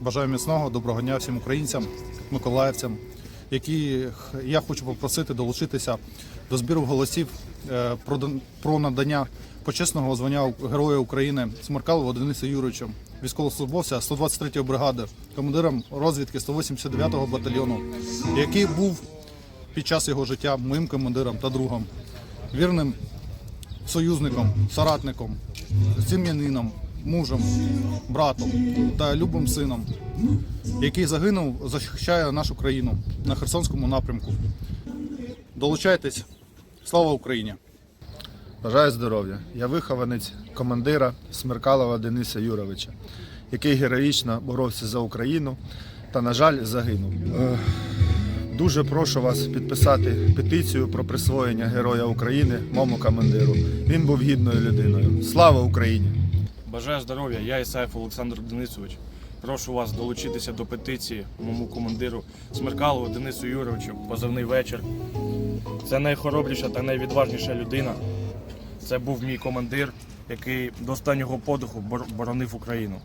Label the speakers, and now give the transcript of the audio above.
Speaker 1: Бажаю міцного, доброго дня всім українцям, миколаївцям, яких я хочу попросити долучитися до збіру голосів е, про, дан- про надання почесного звання Героя України Смеркалову Денису Юрійовичу, військовослужбовця 123-ї бригади, командиром розвідки 189-го батальйону, який був під час його життя моїм командиром та другом, вірним союзником, соратником, сім'янином, мужем, братом та любим сином, який загинув, захищає нашу країну на Херсонському напрямку. Долучайтесь, слава Україні!
Speaker 2: Бажаю здоров'я. Я вихованець командира Смеркалова Дениса Юровича, який героїчно боровся за Україну та, на жаль, загинув. Е, Дуже прошу вас підписати петицію про присвоєння Героя України моєму командиру. Він був гідною людиною. Слава Україні!
Speaker 3: Бажаю здоров'я, я Ісаєв Олександр Денисович. Прошу вас долучитися до петиції моєму командиру Смеркалову Денису Юровичу. Позивний вечір. Це найхоробріша та найвідважніша людина. Це був мій командир, який до останнього подиху боронив Україну.